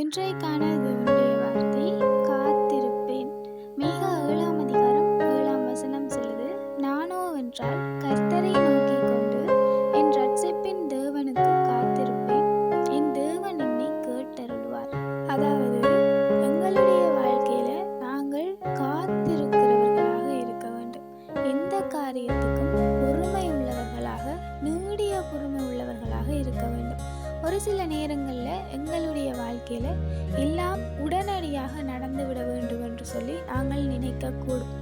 இன்றைக்கான தேவனுடைய வார்த்தை காத்திருப்பேன். மிக ஏழாம் அதிகாரம் ஏழாம் வசனம் சொல்லுது நானோ வென்றால் கர்த்தரை நோக்கி கொண்டு என் ரட்சிப்பின் தேவனுக்கு காத்திருப்பேன். என் தேவன் என்னை கேட்டருள்வார். அதாவது எங்களுடைய வாழ்க்கையில நாங்கள் காத்திருக்கிறவர்களாக இருக்க வேண்டும். எந்த காரியத்துக்கும் பொறுமை உள்ளவர்களாக நீடிய பொறுமை உள்ளவர்களாக இருக்க வேண்டும். ஒரு சில நேரங்களில் எங்களுடைய வாழ்க்கையில் எல்லாம் உடனடியாக நடந்துவிட வேண்டும் என்று சொல்லி நாங்கள் நினைக்கக்கூடும்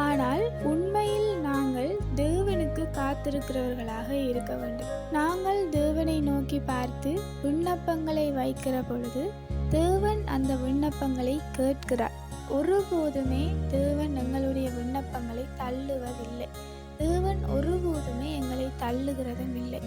ஆனால் உண்மையில் நாங்கள் தேவனுக்கு காத்திருக்கிறவர்களாக இருக்க வேண்டும். நாங்கள் தேவனை நோக்கி பார்த்து விண்ணப்பங்களை வைக்கிற பொழுது தேவன் அந்த விண்ணப்பங்களை கேட்கிறார். ஒருபோதுமே தேவன் எங்களுடைய விண்ணப்பங்களை தள்ளுகிறதும் இல்லை.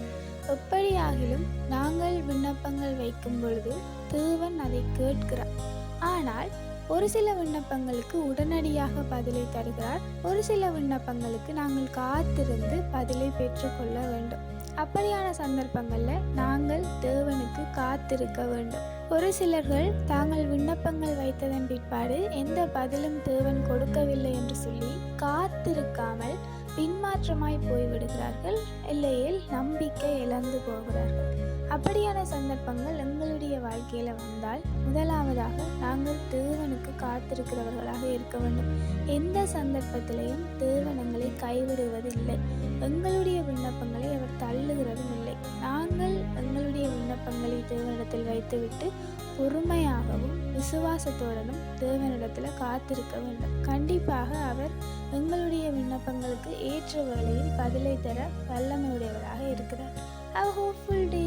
எப்படியாகிலும் நாங்கள் விண்ணப்பங்கள் வைக்கும் பொழுது தேவன் அதை கேட்கிறார். ஆனால் ஒரு சில விண்ணப்பங்களுக்கு உடனடியாக பதிலை தருகிறார். ஒரு சில விண்ணப்பங்களுக்கு நாங்கள் காத்திருந்து பதிலை பெற்றுக்கொள்ள வேண்டும். அப்படியான சந்தர்ப்பங்களில் நாங்கள் தேவனுக்கு காத்திருக்க வேண்டும். ஒரு சிலர்கள் தாங்கள் விண்ணப்பங்கள் வைத்ததன் பிற்பாடு எந்த பதிலும் தேவன் கொடுக்கவில்லை என்று சொல்லி காத்திருக்காமல் பின்மாற்றமாய் போய்விடுகிறார்கள். இல்லையில் நம்பிக்கை இழந்து போகிறார்கள். அப்படியான சந்தர்ப்பங்கள் எங்களுடைய வாழ்க்கையில் வந்தால் முதலாவதாக நாங்கள் தேவனுக்கு காத்திருக்கிறவர்களாக இருக்க வேண்டும். எந்த சந்தர்ப்பத்திலையும் தேவன் எங்களை கைவிடுவதில்லை. எங்களுடைய விண்ணப்பங்களை அவர் தள்ளுகிறதும் இல்லை நாங்கள் எங்களுடைய விண்ணப்பங்களை தேவனிடத்தில் வைத்துவிட்டு பொறுமையாகவும் விசுவாசத்துடனும் தேவனிடத்தில் காத்திருக்க வேண்டும். கண்டிப்பாக அவர் எங்கள் விண்ணப்பங்களுக்கு ஏற்ற வேளையில் பதிலை தர வல்லமையுடையவராக இருக்கிறார் Have a டே.